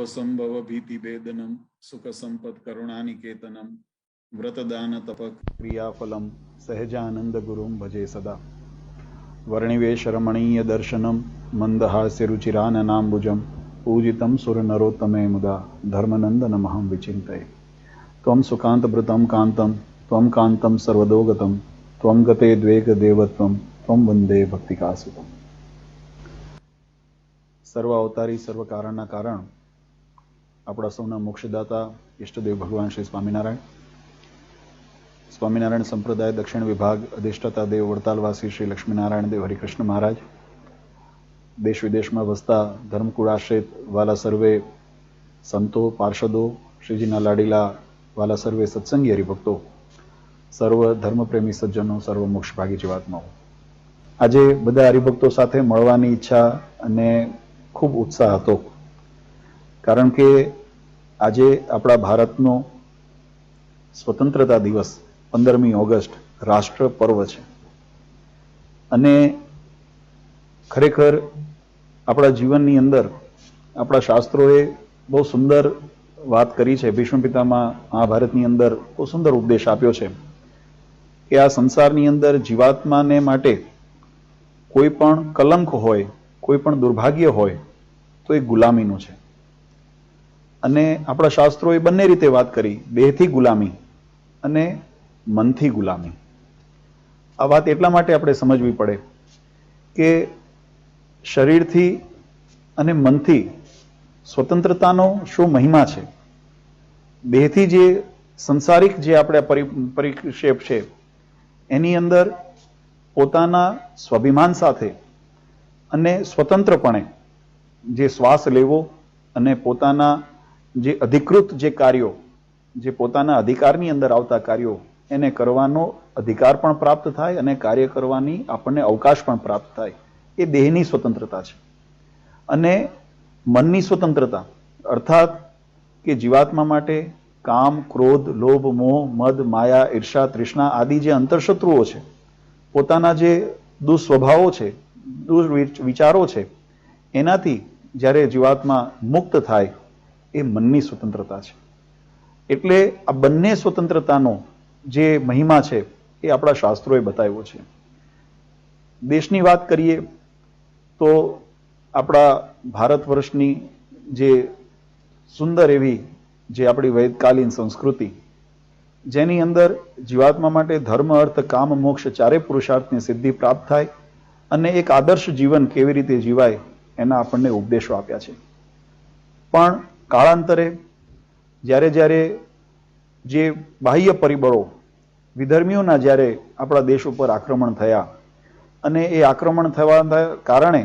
भवसंभव भीति वेदनम सुख संपद करुणानिकेतनम व्रतदान तप क्रियाफलम सहजानंद गुरुम भजे सदा। वर्णिवेश रमणीय दर्शनम मंदहास्यरुचिराननाम्बुजम पूजितं सुरनरोत्तमे मुदा, धर्मनन्दनमहं विचिन्तये। त्वं सुकान्तभृतं कान्तं, त्वं कान्तं सर्वदोगतं, त्वं गते द्वेगदेवत्वं, त्वं वंदे भक्तिकासुतम्। સર્વ અવતારી સર્વ કારણના કારણ આપણા સૌના મોક્ષદાતા ઈષ્ટદેવ ભગવાન શ્રી સ્વામિનારાયણ. સ્વામિનારાયણ સંપ્રદાય દક્ષિણ વિભાગ અધિષ્ઠાતા દેવ વડતાલવાસી શ્રી લક્ષ્મીનારાયણ દેવ હરિકૃષ્ણ મહારાજ. દેશ વિદેશમાં વસતા ધર્મકુળ વાલા સર્વે સંતો, પાર્ષદો, શ્રીજીના લાડીલા વાલા સર્વે સત્સંગી હરિભક્તો, સર્વ ધર્મપ્રેમી સજ્જનો, સર્વ મોક્ષભાગી જીવાત્માઓ. આજે બધા હરિભક્તો સાથે મળવાની ઈચ્છા અને ખૂબ ઉત્સાહ હતો. કારણ કે આજે આપણા ભારતનો સ્વતંત્રતા દિવસ, પંદરમી ઓગસ્ટ, રાષ્ટ્ર પર્વ છે. અને ખરેખર આપણા જીવનની અંદર આપણા શાસ્ત્રોએ બહુ સુંદર વાત કરી છે. ભીષ્મ પિતામાં મહાભારતની અંદર બહુ સુંદર ઉપદેશ આપ્યો છે કે આ સંસારની અંદર જીવાત્માને માટે કોઈ પણ કલંક હોય, કોઈ પણ દુર્ભાગ્ય હોય, તો એ ગુલામીનું છે. અને આપણા શાસ્ત્રોએ બંને રીતે વાત કરી. દેહથી ગુલામી અને મનથી ગુલામી. આ વાત એટલા માટે આપણે સમજવી પડે કે શરીરથી અને મનથી સ્વતંત્રતાનો શું મહિમા છે? દેહથી જે સંસારિક જે આપણે પરિક્ષેપ છે, એની અંદર પોતાના સ્વાભિમાન સાથે અને સ્વતંત્રપણે જે શ્વાસ લેવો અને પોતાના જે અધિકૃત જે કાર્યો, જે પોતાના અધિકારની અંદર આવતા કાર્યો, એને કરવાનો અધિકાર પણ પ્રાપ્ત થાય અને કાર્ય કરવાની આપણને અવકાશ પણ પ્રાપ્ત થાય. એ દેહની સ્વતંત્રતા છે. અને મનની સ્વતંત્રતા, અર્થાત કે જીવાત્મા માટે કામ, ક્રોધ, લોભ, મોહ, મદ, માયા, ઈર્ષા, તૃષ્ણા આદિ જે અંતરશત્રુઓ છે, પોતાના જે દુસ્વભાવો છે વિચારો છે, એનાથી જ્યારે જીવાત્મા મુક્ત થાય એ મનની સ્વતંત્રતા છે. એટલે આ બંને સ્વતંત્રતાનો જે મહિમા છે એ આપણા શાસ્ત્રોએ બતાવ્યો છે. દેશની વાત કરીએ તો આપણા ભારત વર્ષની જે સુંદર એવી જે આપણી વૈદકાલીન સંસ્કૃતિ, જેની અંદર જીવાત્મા માટે ધર્મ, અર્થ, કામ, મોક્ષ ચારે પુરુષાર્થની સિદ્ધિ પ્રાપ્ત થાય અને એક આદર્શ જીવન કેવી રીતે જીવાય એના આપણને ઉપદેશો આપ્યા છે. પણ કાળાંતરે જ્યારે જ્યારે જે બાહ્ય પરિબળો વિધર્મીઓના જ્યારે આપણા દેશ ઉપર આક્રમણ થયા અને એ આક્રમણ થવાના કારણે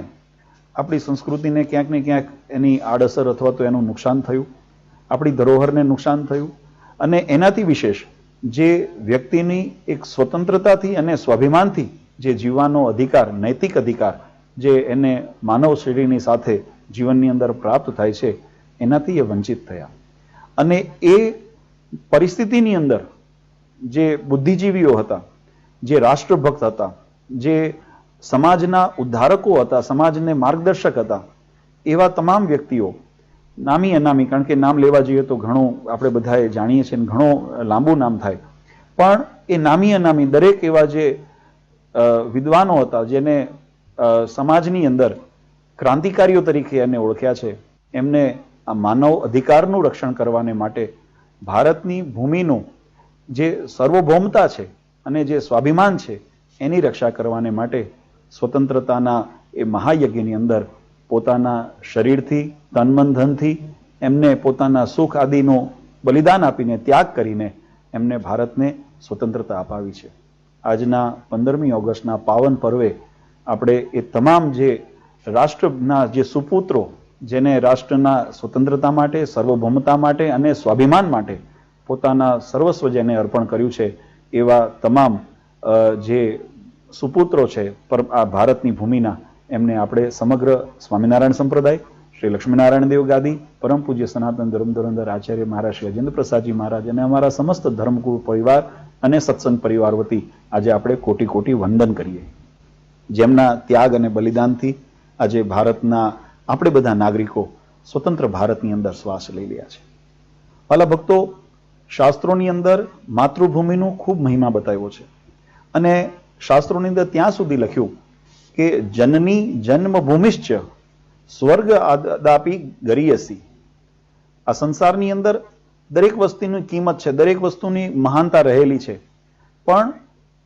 આપણી સંસ્કૃતિને ક્યાંક ને ક્યાંક એની આડઅસર અથવા તો એનું નુકસાન થયું, આપણી ધરોહરને નુકસાન થયું અને એનાથી વિશેષ જે વ્યક્તિની એક સ્વતંત્રતાથી અને સ્વાભિમાનથી જે જીવવાનો અધિકાર, નૈતિક અધિકાર જે એને માનવ શ્રેણીની સાથે જીવનની અંદર પ્રાપ્ત થાય છે એનાથી એ વંચિત થયા. અને એ પરિસ્થિતિની અંદર જે બુદ્ધિજીવીઓ હતા, જે રાષ્ટ્રભક્ત હતા, જે સમાજના ઉદ્ધારકો હતા, સમાજને માર્ગદર્શક હતા, એવા તમામ વ્યક્તિઓ, નામી અનામી, કારણ કે નામ લેવા જઈએ તો ઘણું આપણે બધાએ જાણીએ છીએ ઘણો લાંબુ નામ થાય. પણ એ નામી અનામી દરેક એવા જે વિદ્વાનો હતા, જેને સમાજની અંદર ક્રાંતિકારીઓ તરીકે એને ઓળખ્યા છે, એમને આ માનવ અધિકારનું રક્ષણ કરવાને માટે ભારતની ભૂમિનું જે સર્વભૌમતા છે અને જે સ્વાભિમાન છે, એની રક્ષા કરવાને માટે સ્વતંત્રતાના એ મહાયજ્ઞની અંદર પોતાના શરીરથી તનમન ધનથી એમને પોતાના સુખ આદિનું બલિદાન આપીને ત્યાગ કરીને એમને ભારતને સ્વતંત્રતા અપાવી છે. આજના પંદરમી ઓગસ્ટના પાવન પર્વે આપણે એ તમામ જે રાષ્ટ્રના જે સુપુત્રો જેને રાષ્ટ્રના સ્વતંત્રતા માટે, સર્વભૌમતા માટે અને સ્વાભિમાન માટે પોતાના સર્વસ્વ જેને અર્પણ કર્યું છે, એવા તમામ જે સુપુત્રો છે આ ભારતની ભૂમિના એમને આપણે સમગ્ર સ્વામિનારાયણ સંપ્રદાય, શ્રી લક્ષ્મીનારાયણ દેવ ગાદી, પરમ પૂજ્ય સનાતન ધર્મ ધોરંદર આચાર્ય મહારાજ શ્રી અજેન્દ્ર પ્રસાદજી મહારાજ અને અમારા સમસ્ત ધર્મગુરુ પરિવાર અને સત્સંગ પરિવાર વતી આજે આપણે કોટી કોટી વંદન કરીએ. જેમના ત્યાગ અને બલિદાનથી આજે ભારતના આપણે બધા નાગરિકો સ્વતંત્ર ભારતની અંદર શ્વાસ લઈ રહ્યા છે. વાલા ભક્તો, શાસ્ત્રોની અંદર માતૃભૂમિનું ખૂબ મહિમા બતાવ્યો છે. અને શાસ્ત્રોની અંદર ત્યાં સુધી લખ્યું કે જનની જન્મભૂમિશ્ચ સ્વર્ગ આદાપી ગરીયસી. આ સંસારની અંદર દરેક વસ્તુની કિંમત છે, દરેક વસ્તુની મહાનતા રહેલી છે. પણ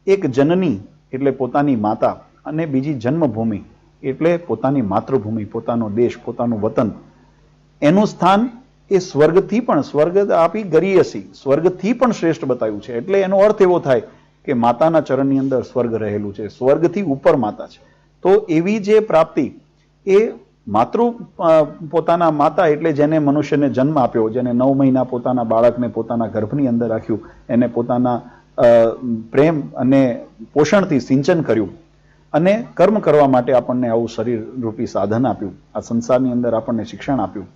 એક જનની એટલે પોતાની માતા અને બીજી જન્મભૂમિ એટલે પોતાની માતૃભૂમિ, પોતાનો દેશ, પોતાનું વતન. એનું સ્થાન એ સ્વર્ગથી પણ, સ્વર્ગ આપી ગરીયસી સ્વર્ગથી પણ શ્રેષ્ઠ બતાવ્યું છે. એટલે એનો અર્થ એવો થાય કે માતાના ચરણની અંદર સ્વર્ગ રહેલું છે, સ્વર્ગથી ઉપર માતા છે. તો એવી જે પ્રાપ્તિ એ માતૃ પોતાના માતા એટલે જેને મનુષ્યને જન્મ આપ્યો, જેને નવ મહિના પોતાના બાળકને પોતાના ગર્ભની અંદર રાખ્યું, એને પોતાના પ્રેમ અને પોષણથી સિંચન કર્યું અને કર્મ કરવા માટે આપણને આવું શરીર રૂપી સાધન આપ્યું. આ સંસારની અંદર આપણને શિક્ષણ આપ્યું.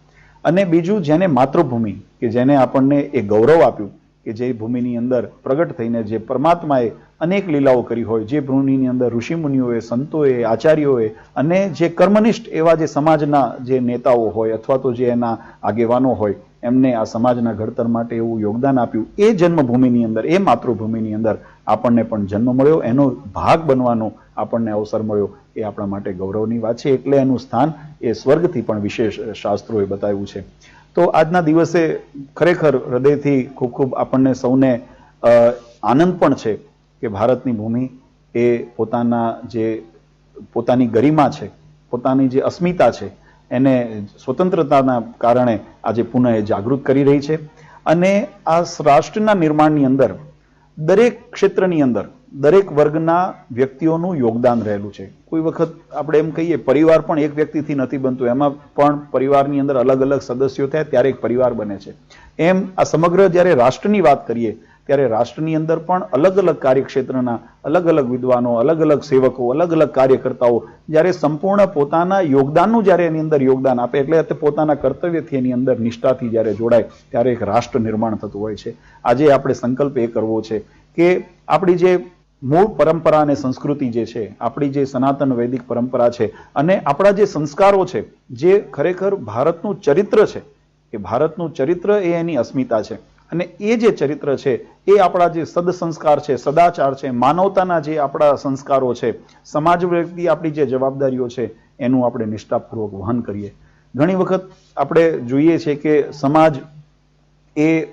અને બીજું જેને માતૃભૂમિ, કે જેને આપણને એ ગૌરવ આપ્યું, કે જે ભૂમિની અંદર પ્રગટ થઈને જે પરમાત્માએ અનેક લીલાઓ કરી હોય, જે ભૂમિની અંદર ઋષિમુનિઓએ, સંતોએ, આચાર્યોએ અને જે કર્મનિષ્ઠ એવા જે સમાજના જે નેતાઓ હોય અથવા તો જે એના આગેવાનો હોય, એમને આ સમાજના ઘડતર માટે એવું યોગદાન આપ્યું. એ જન્મભૂમિની અંદર, એ માતૃભૂમિની અંદર આપણને પણ જન્મ મળ્યો. એનો ભાગ બનવાનો આપણને અવસર મળ્યો એ આપણા માટે ગૌરવની વાત છે. એટલે એનું સ્થાન એ સ્વર્ગથી પણ વિશેષ શાસ્ત્રોએ બતાવ્યું છે. તો આજના દિવસે ખરેખર હૃદયથી ખૂબ ખૂબ આપણને સૌને આનંદ પણ છે કે ભારતની ભૂમિ એ પોતાના જે, પોતાની ગરિમા છે, પોતાની જે અસ્મિતા છે, એને સ્વતંત્રતાના કારણે આજે પુનઃ જાગૃત કરી રહી છે. અને આ રાષ્ટ્રના નિર્માણની અંદર, દરેક ક્ષેત્રની અંદર દરેક વર્ગના વ્યક્તિઓનું યોગદાન રહેલું છે. કોઈ વખત આપણે એમ કહીએ, પરિવાર પણ એક વ્યક્તિથી નથી બનતું. એમાં પણ પરિવારની અંદર અલગ અલગ સદસ્યો થાય ત્યારે એક પરિવાર બને છે. એમ આ સમગ્ર જ્યારે રાષ્ટ્રની વાત કરીએ, ત્યારે રાષ્ટ્રની અંદર પણ અલગ અલગ કાર્યક્ષેત્રના અલગ અલગ વિદ્વાનો, અલગ અલગ સેવકો, અલગ અલગ કાર્યકર્તાઓ જ્યારે સંપૂર્ણ પોતાના યોગદાનનું જ્યારે એની અંદર યોગદાન આપે, એટલે પોતાના કર્તવ્યથી એની અંદર નિષ્ઠાથી જ્યારે જોડાય, ત્યારે એક રાષ્ટ્ર નિર્માણ થતું હોય છે. આજે આપણે સંકલ્પ એ કરવો છે કે આપણી જે મૂળ પરંપરા અને સંસ્કૃતિ જે છે, આપણી જે સનાતન વૈદિક પરંપરા છે અને આપણા જે સંસ્કારો છે, જે ખરેખર ભારતનું ચરિત્ર છે, એ ભારતનું ચરિત્ર એ એની અસ્મિતા છે અને એ જે ચરિત્ર છે, એ આપણા જે સદસંસ્કાર છે, સદાચાર છે, માનવતાના જે આપણા સંસ્કારો છે, સમાજ વ્યક્તિ આપણી જે જવાબદારીઓ છે, એનું આપણે નિષ્ઠાપૂર્વક વહન કરીએ. ઘણી વખત આપણે જોઈએ છે કે સમાજ એ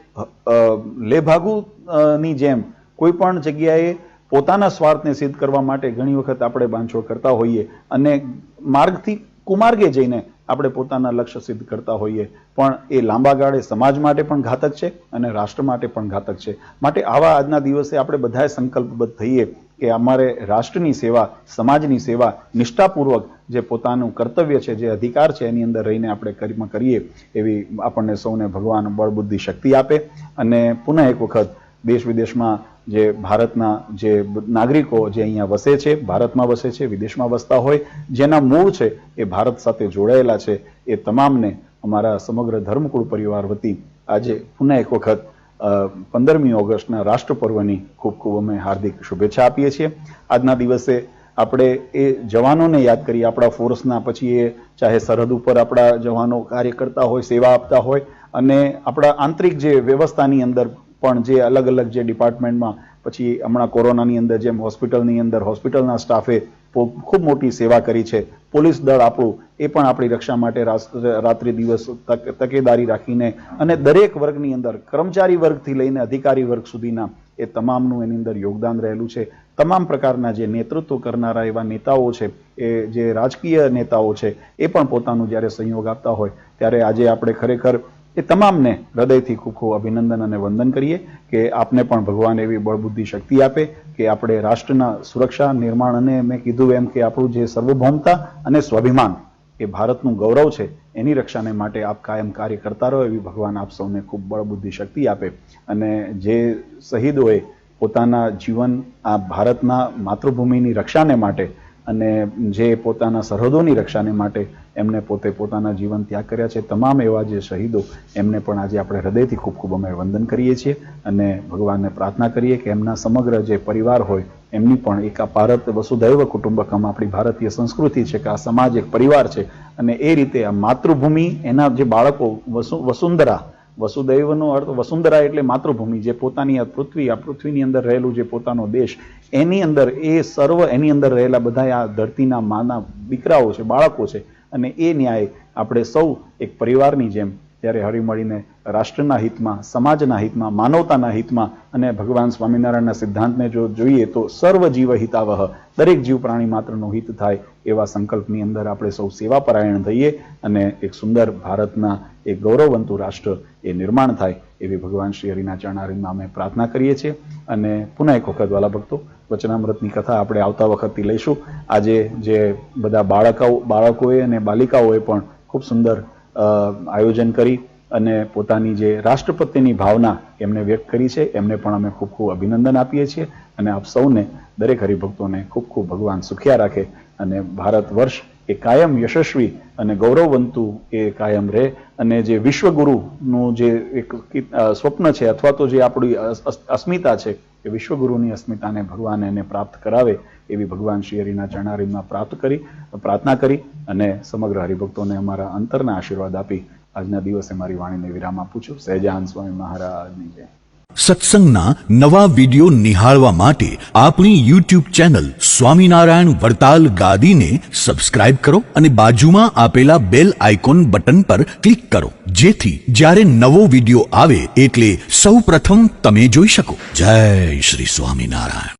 લેભાગુની જેમ કોઈ પણ જગ્યાએ પોતાના સ્વાર્થને સિદ્ધ કરવા માટે ઘણી વખત આપણે બાંધછોડ કરતા હોઈએ અને માર્ગથી કુમાર્ગે જઈને આપણે પોતાના લક્ષ્ય સિદ્ધ કરતા હોઈએ. પણ એ લાંબા ગાળે સમાજ માટે પણ ઘાતક છે અને રાષ્ટ્ર માટે પણ ઘાતક છે. માટે આવા આજના દિવસે આપણે બધાએ સંકલ્પબદ્ધ થઈએ કે અમારે રાષ્ટ્રની સેવા, સમાજની સેવા નિષ્ઠાપૂર્વક જે પોતાનું કર્તવ્ય છે, જે અધિકાર છે, એની અંદર રહીને આપણે કર્મ કરીએ એવી આપણને સૌને ભગવાન બળ બુદ્ધિ શક્તિ આપે. અને પુનઃ એક વખત દેશ વિદેશમાં જે ભારતના જે નાગરિકો જે અહીંયા વસે છે, ભારતમાં વસે છે, વિદેશમાં વસતા હોય, જેના મૂળ છે, એ ભારત સાથે જોડાયેલા છે, એ તમામને અમારા સમગ્ર ધર્મકુળ પરિવાર વતી આજે પુનઃ એક વખત પંદરમી ઓગસ્ટના રાષ્ટ્ર પર્વની ખૂબ ખૂબ અમે હાર્દિક શુભેચ્છા આપીએ છીએ. આજના દિવસે આપણે એ જવાનોને યાદ કરીએ, આપણા ફોર્સના પછી એ ચાહે સરહદ ઉપર આપણા જવાનો કાર્ય કરતા હોય, સેવા આપતા હોય અને આપણા આંતરિક જે વ્યવસ્થાની અંદર પણ જે અલગ અલગ જે ડિપાર્ટમેન્ટમાં, પછી હમણાં કોરોનાની અંદર જેમ હોસ્પિટલની અંદર હોસ્પિટલના સ્ટાફે ખૂબ મોટી સેવા કરી છે. પોલીસ દળ આપણું એ પણ આપણી રક્ષા માટે રાત્રિ દિવસ તક- તકેદારી રાખીને અને દરેક વર્ગની અંદર, કર્મચારી વર્ગથી લઈને અધિકારી વર્ગ સુધીના એ તમામનું એની અંદર યોગદાન રહેલું છે. તમામ પ્રકારના જે નેતૃત્વ કરનારા એવા નેતાઓ છે, એ જે રાજકીય નેતાઓ છે, એ પણ પોતાનું જ્યારે સંયોગ આપતા હોય, ત્યારે આજે આપણે ખરેખર એ તમામને હૃદયથી ખૂબ ખૂબ અભિનંદન અને વંદન કરીએ કે આપને પણ ભગવાન એવી બળબુદ્ધિ શક્તિ આપે કે આપણે રાષ્ટ્રના સુરક્ષા, નિર્માણ અને મેં કીધું એમ કે આપણું જે સર્વભૌમતા અને સ્વાભિમાન એ ભારતનું ગૌરવ છે, એની રક્ષાને માટે આપ કાયમ કાર્ય કરતા રહો એવી ભગવાન આપ સૌને ખૂબ બળબુદ્ધિ શક્તિ આપે. અને જે શહીદોએ પોતાના જીવન આ ભારતના માતૃભૂમિની રક્ષાને માટે અને જે પોતાના સરહદોની રક્ષાને માટે એમને પોતે પોતાના જીવન ત્યાગ કર્યા છે, તમામ એવા જે શહીદો એમને પણ આજે આપણે હૃદયથી ખૂબ ખૂબ અમે વંદન કરીએ છીએ અને ભગવાનને પ્રાર્થના કરીએ કે એમના સમગ્ર જે પરિવાર હોય, એમની પણ એક આ ભારત વસુધૈવ કુટુંબકમ આપણી ભારતીય સંસ્કૃતિ છે કે આ સમાજ એક પરિવાર છે અને એ રીતે આ માતૃભૂમિ એના જે બાળકો વસુ, વસુંધરા વસુદૈવનો અર્થ વસુંધરા એટલે માતૃભૂમિ, જે પોતાની આ પૃથ્વી, આ પૃથ્વીની અંદર રહેલું જે પોતાનો દેશ, એની અંદર, એ સર્વ એની અંદર રહેલા બધા આ ધરતીના માના દીકરાઓ છે, બાળકો છે. અને એ ન્યાય આપણે સૌ એક પરિવારની જેમ ત્યારે હળીમળીને રાષ્ટ્રના હિતમાં, સમાજના હિતમાં, માનવતાના હિતમાં અને ભગવાન સ્વામિનારાયણના સિદ્ધાંતને જો જોઈએ તો સર્વ જીવ હિતાવહ દરેક જીવ પ્રાણી માત્રનું હિત થાય એવા સંકલ્પની અંદર આપણે સૌ સેવાપરાયણ થઈએ અને એક સુંદર ભારતના એક ગૌરવવંતુ રાષ્ટ્ર એ નિર્માણ થાય એવી ભગવાન શ્રી હરિના ચરણારીમાં અમે પ્રાર્થના કરીએ છીએ. અને પુનઃ એક વખત, વાલા ભક્તો, વચનામૃતની કથા આપણે આવતા વખતથી લઈશું. આજે જે બધા બાળકો બાળકોએ અને બાલિકાઓએ પણ ખૂબ સુંદર આયોજન કરી અને પોતાની જે રાષ્ટ્ર પ્રત્યેની ભાવના એમને વ્યક્ત કરી છે, એમને પણ અમે ખૂબ ખૂબ અભિનંદન આપીએ છીએ અને આપ સૌને દરેક હરિભક્તોને ખૂબ ખૂબ ભગવાન સુખિયા રાખે અને ભારત વર્ષ એ કાયમ યશસ્વી અને ગૌરવવંતુ એ કાયમ રહે. અને જે વિશ્વગુરુનું જે એક સ્વપ્ન છે અથવા તો જે આપણી અસ- અસ- અસ્મિતા છે, એ વિશ્વગુરુની અસ્મિતાને ભગવાન એને પ્રાપ્ત કરાવે એવી ભગવાન શ્રી હરિના ચરણારીમાં પ્રાપ્ત કરી, પ્રાર્થના કરી અને સમગ્ર હરિભક્તોને અમારા અંતરના આશીર્વાદ આપી આજના દિવસે મારી વાણીને વિરામ આપું છું. સહેજાન સ્વામી મહારાજની જય. સત્સંગના નવા વિડિયો નિહાળવા માટે આપણી યુટ્યુબ ચેનલ સ્વામિનારાયણ વડતાલ ગાદીને સબસ્ક્રાઇબ કરો અને બાજુમાં આપેલા બેલ આઇકોન બટન પર ક્લિક કરો. જેથી જ્યારે નવો વિડિયો આવે એટલે સૌ પ્રથમ તમે જોઈ શકો. જય શ્રી સ્વામિનારાયણ.